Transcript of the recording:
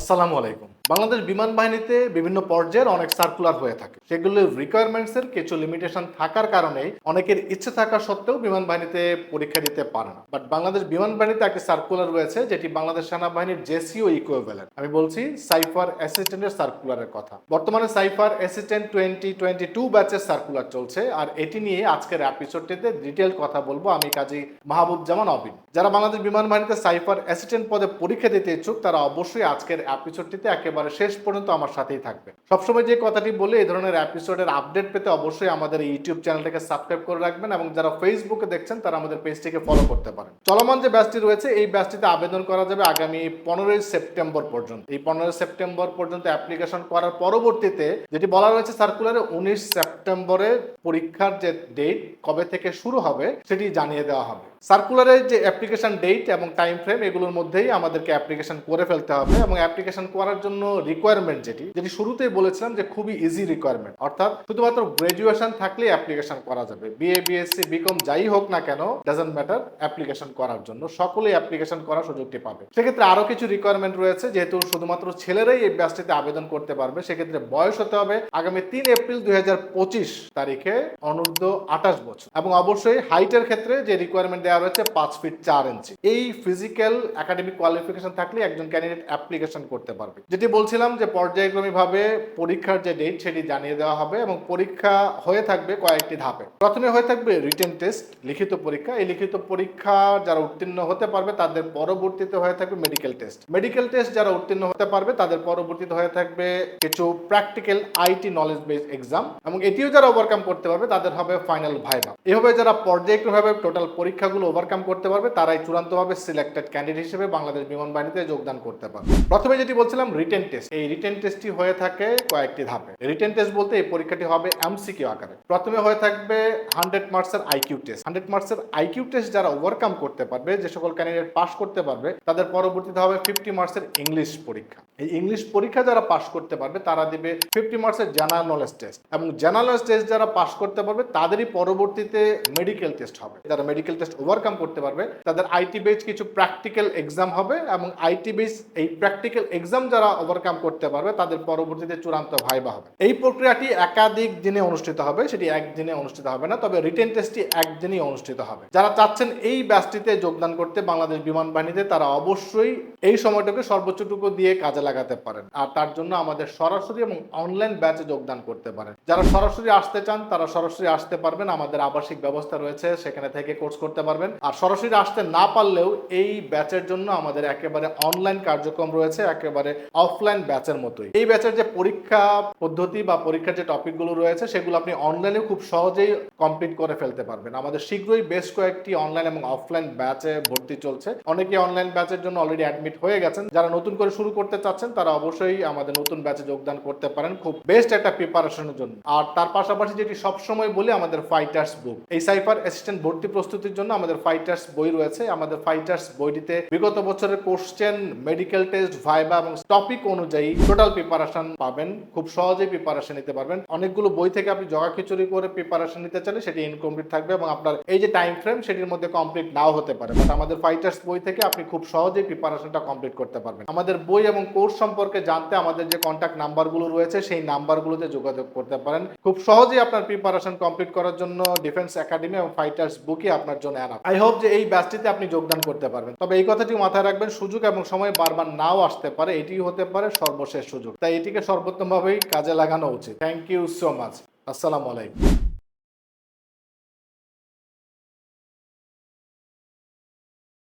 আসসালামু আলাইকুম। বাংলাদেশ বিমান বাহিনীতে বিভিন্ন পর্যায়ের অনেক সার্কুলার হয়ে থাকে। সেগুলোর রিকোয়ারমেন্টস এর কিছু লিমিটেশন থাকার কারণে অনেকের ইচ্ছে থাকা সত্ত্বেও বিমান বাহিনীতে পরীক্ষা দিতে পারে না। বাট বাংলাদেশ বিমান বাহিনীতে একটি সার্কুলার রয়েছে, যেটি বাংলাদেশ সেনাবাহিনীর জেসিও ইকুইভ্যালেন্ট আমি বলছি সাইফার অ্যাসিস্ট্যান্টের সার্কুলারের কথা। বর্তমানে cipher assistant twenty twenty two ব্যাচের সার্কুলার চলছে, আর এটি নিয়ে আজকের এপিসোডটিতে ডিটেল কথা বলব আমি কাজী মাহবুব জামান অবিন। যারা বাংলাদেশ বিমান বাহিনীতে সাইফার অ্যাসিস্ট্যান্ট পদে পরীক্ষা দিতে ইচ্ছুক, তারা অবশ্যই আজকের এপিসোডটিতে একেবারে শেষ পর্যন্ত আমার সাথেই থাকবে। সবসময় যে কথাটি বলে, এই ধরনের এপিসোডের আপডেট পেতে অবশ্যই আমাদের ইউটিউব চ্যানেলটাকে সাবস্ক্রাইব করে রাখবেন এবং যারা ফেসবুকে দেখছেন, তারা আমাদের পেজটিকে ফলো করতে পারেন। চলমান যে ব্যাচটি রয়েছে, এই ব্যাচটিতে আবেদন করা যাবে আগামী পনেরোই সেপ্টেম্বর পর্যন্ত। এই পনেরোই সেপ্টেম্বর পর্যন্ত অ্যাপ্লিকেশন করার পরবর্তীতে যেটি বলা রয়েছে সার্কুলারে উনিশ সেপ্টেম্বরে পরীক্ষার যে ডেট কবে থেকে শুরু হবে, সেটি জানিয়ে দেওয়া হবে। সার্কুলারের যে অ্যাপ্লিকেশন ডেট এবং টাইম ফ্রেম এগুলোর মধ্যেই আমাদেরকে অ্যাপ্লিকেশন করে ফেলতে হবে এবং অ্যাপ্লিকেশন করার জন্য রিকোয়ারমেন্ট যেটি যেটি শুরুতেই বলেছিলাম যে খুবই ইজি রিকোয়ারমেন্ট অর্থাৎ শুধুমাত্র গ্রাজুয়েশন থাকলে অ্যাপ্লিকেশন করা যাবে। বিএ বিএসসি বিকম যাই হোক না কেন ডাজন্ট ম্যাটার অ্যাপ্লিকেশন করার জন্য। সকলেই অ্যাপ্লিকেশন করার সুযোগটি পাবে। সেক্ষেত্রে আরও কিছু রিকোয়ারমেন্ট রয়েছে, যেহেতু শুধুমাত্র ছেলেরাই এই ব্যাচটিতে আবেদন করতে পারবে, সেক্ষেত্রে বয়স হতে হবে আগামী তিন এপ্রিল দুই হাজার পঁচিশ তারিখে অনূর্ধ্ব আঠাশ বছর। এবং অবশ্যই হাইটের ক্ষেত্রে যে রিকোয়ারমেন্ট দেওয়া রয়েছে, পাঁচ ফিট চার ইঞ্চি এই ফিজিক্যাল একাডেমিক কোয়ালিফিকেশন থাকলে একজন ক্যান্ডিডেট অ্যাপ্লিকেশন করতে পারবে। যেটি বলছিলাম যে পর্যায়ক্রমিক ভাবে পরীক্ষার যে ডেট সেটি জানিয়ে দেওয়া হবে এবং পরীক্ষা হয়ে থাকবে কয়েকটি ধাপে। প্রথমে হয়ে থাকবে রিটেন টেস্ট লিখিত পরীক্ষা। এই লিখিত পরীক্ষা যারা উত্তীর্ণ হতে পারবে তাদের পরবর্তীতে হয়ে থাকবে মেডিকেল টেস্ট মেডিকেল টেস্ট যারা উত্তীর্ণ হতে পারবে তাদের পরবর্তীতে হয়ে থাকবে কিছু practical IT knowledge base exam এবং এটিও যারা ওভারকাম করতে পারবে তাদের হবে ফাইনাল ভাইবা এভাবে যারা পর্যায়ক্রমভাবে টোটাল পরীক্ষাগুলো ওভারকাম করতে পারবে তারাই চূড়ান্তভাবে সিলেক্টেড ক্যান্ডিডেট হিসেবে বাংলাদেশ বিমান বাহিনীতে যোগদান করতে পারবে। প্রথমে যেটি বলছিলাম রিটেন টেস্ট। এই রিটেন টেস্টটি হয়ে থাকে কয়েকটি ধাপে। রিটেন টেস্ট বলতে এই পরীক্ষাটি হবে এমসিকিউ আকারে। প্রথমে হয়ে থাকবে হান্ড্রেড মার্কসের আইকিউ টেস্ট। হান্ড্রেড মার্কসের আইকিউ টেস্ট যারা ওভারকাম করতে পারবে, যে সকল ক্যান্ডিডেট পাস করতে পারবে, তাদের পরবর্তীতে হবে ফিফটি মার্কসের ইংলিশ পরীক্ষা। এই ইংলিশ পরীক্ষা যারা পাস করতে পারবে, তারা দিবে ফিফটি মার্কসের জেনারেল নলেজ টেস্ট এবং জেনারেল নলেজ টেস্ট যারা পাস করতে পারবে, তাদেরই পরবর্তীতে মেডিকেল টেস্ট হবে। যারা মেডিকেল টেস্ট ওভারকাম করতে পারবে, তাদের আইটি বেস কিছু প্র্যাকটিক্যাল এক্সাম হবে এবং আইটি বেস এই প্র্যাকটিক্যাল এক্সাম যারা ওভারকাম করতে পারবে, তাদের পরবর্তীতে চূড়ান্ত ভাইবা হবে। এই প্রক্রিয়াটি একাধিক দিনে অনুষ্ঠিত হবে, সেটি একদিনে অনুষ্ঠিত হবে না, তবে রিটেন টেস্টটি একদিনই অনুষ্ঠিত হবে। যারা চাচ্ছেন এই ব্যাচটিতে যোগদান করতে বাংলাদেশ বিমান বাহিনীতে, তারা অবশ্যই এই সময়টাকে সর্বোচ্চটুকু দিয়ে কাজে লাগাতে পারেন। আর তার জন্য আমাদের সরাসরি এবং অনলাইন ব্যাচে যোগদান করতে পারেন। যারা সরাসরি আসতে চান, তারা সরাসরি আসতে পারবেন। আমাদের আবাসিক ব্যবস্থা রয়েছে, সেখানে থেকে কোর্স করতে পারবেন। আর সরাসরি আসতে না পারলেও এই ব্যাচের জন্য আমাদের একেবারে অনলাইন কার্যক্রম রয়েছে, একেবারে অফলাইন ব্যাচের মতোই। এই ব্যাচের যে পরীক্ষা পদ্ধতি বা পরীক্ষার যে টপিকগুলো রয়েছে, সেগুলো আপনি অনলাইনে খুব সহজেই কমপ্লিট করে ফেলতে পারবেন। আমাদের শীঘ্রই বেশ কয়েকটি অনলাইন এবং অফলাইন ব্যাচে ভর্তি চলছে। অনেকে অনলাইন ব্যাচের জন্য অলরেডি অ্যাডমিট হয়ে গেছেন। যারা নতুন করে শুরু করতে চাচ্ছেন, তারা অবশ্যই আমাদের নতুন ব্যাচে যোগদান করতে পারেন। খুব বেস্ট একটা প্রিপারেশনের জন্য। আর তার পাশাপাশি যেটি সবসময় বলি, আমাদের ফাইটার্স বুক এই সাইফার অ্যাসিস্ট্যান্ট ভর্তি প্রস্তুতির জন্য আমাদের ফাইটার্স বই রয়েছে। আমাদের ফাইটার্স বইটিতে বিগত বছরের কোশ্চেন মেডিকেল টেস্ট ভাইবা এবং টপিক অনুযায়ী টোটাল প্রিপারেশন পাবেন। খুব সহজেই প্রিপারেশন নিতে পারবেন। অনেকগুলো বই থেকে আপনি জগা খিচুড়ি করে প্রিপারেশন নিতে চাইলে সেটি ইনকমপ্লিট থাকবে এবং আপনার এই যে টাইম ফ্রেম সেটির মধ্যে কমপ্লিট নাও হতে পারে। বাট আমাদের ফাইটার্স বই থেকে আপনি খুব সহজেই প্রিপারেশনটা কমপ্লিট করতে পারবেন। আমাদের বই এবং কোর্স সম্পর্কে জানতে আমাদের যে কন্ট্যাক্ট নাম্বারগুলো রয়েছে, সেই নাম্বারগুলোতে যোগাযোগ করতে পারেন। খুব সহজেই আপনার প্রিপারেশন কমপ্লিট করার জন্য ডিফেন্স একাডেমি এবং ফাইটার্স বুকই আপনার জন্য অ্যানাপ আই হোপ যে এই ব্যাচটিতে আপনি যোগদান করতে পারবেন। তবে এই কথাটি মাথায় রাখবেন, সুযোগ এবং সময় বারবার নাও আসতে পারে এটি হতে পারে সর্বশেষ সুযোগ। তাই এটিকে সর্বোত্তমভাবেই কাজে লাগানো উচিত। থ্যাংক ইউ সো মাচ আসসালামু আলাইকুম।